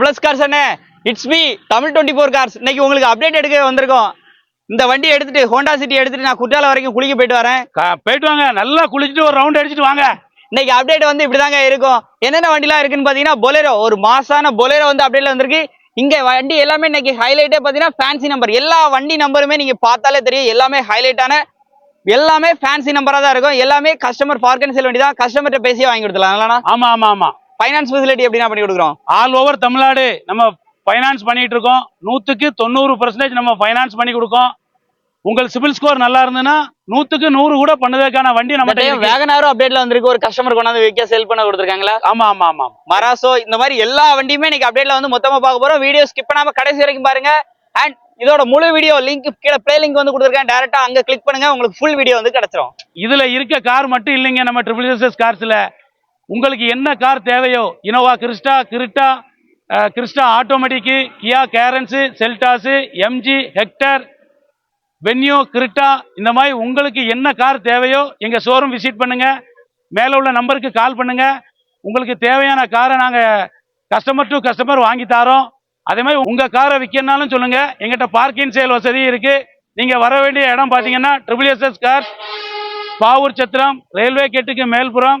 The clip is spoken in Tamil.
பிளஸ் கார்ஸ் அண்ணே. It's me Tamil twenty four cars இன்னைக்கு உங்களுக்கு அப்டேட் எடுக்க வந்திருக்கோம். இந்த வண்டி எடுத்துட்டு ஹோண்டா சிட்டி எடுத்துட்டு நான் குற்றாலம் வரைக்கும் குளிக்க போயிட்டு வரேன். போயிட்டு வாங்க. நல்லா குளிச்சுட்டு ஒரு ரவுண்ட் அடிச்சிட்டு வாங்க. இன்னைக்கு அப்டேட் வந்து இப்படிதாங்க இருக்கும். என்னென்ன வண்டிலாம் இருக்குன்னு பாத்தீங்கன்னா பொலேரோ ஒரு மாசான பொலேரோ வந்து அப்டேட்ல வந்திருக்கு. இங்க வண்டி எல்லாமே இன்னைக்கு ஹைலைட்டே பாத்தீங்கன்னா ஃபேன்சி நம்பர் எல்லா வண்டி நம்பருமே நீங்க பார்த்தாலே தெரியும். எல்லாமே ஹைலைட்டான எல்லாமே ஃபேன்சி நம்பரா தான் இருக்கும். எல்லாமே கஸ்டமர் பார்க்கன் செல் வண்டி தான். கஸ்டமர்கிட்ட பேசி வாங்கி கொடுத்துலாம் ஆமா ஆமா ஆமா. ஃபைனான்ஸ் ஃபெசிலிட்டி எப்படின்னா பண்ணி கொடுக்குறோம்? ஆல் ஓவர் தமிழ்நாடு நம்ம ஃபைனான்ஸ் பண்ணிட்டு இருக்கோம். நூத்துக்கு தொண்ணூறு பர்சன்டேஜ் நம்ம ஃபைனான்ஸ் பண்ணி கொடுக்கோம். உங்கள் சிபில் ஸ்கோர் நல்லா இருந்ததுன்னா நூத்துக்கு நூறு கூட பண்ணதுக்கான வண்டி நம்ம வேகனாரும் அப்டேட்ல வந்திருக்கு. ஒரு கஸ்டமர் கொண்டாந்து விற்க செல் பண்ண கொடுத்துருக்காங்களா? ஆமா ஆமா ஆமா மராசோ இந்த மாதிரி எல்லா வண்டியுமே இன்னைக்கு அப்டேட்ல வந்து மொத்தமா பார்க்க போறோம். வீடியோ ஸ்கிப் பண்ணாம கடைசி வரைக்கும் பாருங்க. அண்ட் இதோட முழு வீடியோ லிங்க் கீழே ப்ளே லிங்க் வந்து கொடுத்துருக்கேன். டேரக்டா அங்க கிளிக் பண்ணுங்க. உங்களுக்கு ஃபுல் வீடியோ வந்து கிடைச்சிரும். இதுல இருக்க கார் மட்டும் இல்லைங்க நம்ம ட்ரிபிள் எஸ்எஸ் கார்ஸ்ல உங்களுக்கு என்ன கார் தேவையோ Innova Crysta Creta Crysta automatic Kia Carens Seltos MG Hector Venue Creta இந்த மாதிரி உங்களுக்கு என்ன கார் தேவையோ எங்கள் ஷோரூம் விசிட் பண்ணுங்கள் மேலே உள்ள நம்பருக்கு கால் பண்ணுங்கள் உங்களுக்கு தேவையான காரை நாங்கள் கஸ்டமர் டு கஸ்டமர் வாங்கி தாரோம். அதே மாதிரி உங்கள் காரை விற்கனாலும் சொல்லுங்கள் எங்கிட்ட பார்க்கிங் சேல் வசதி இருக்குது நீங்கள் வர வேண்டிய இடம் பார்த்தீங்கன்னா triple SS car Pavoorchatram railway கேட்டுக்கு மேல்புறம்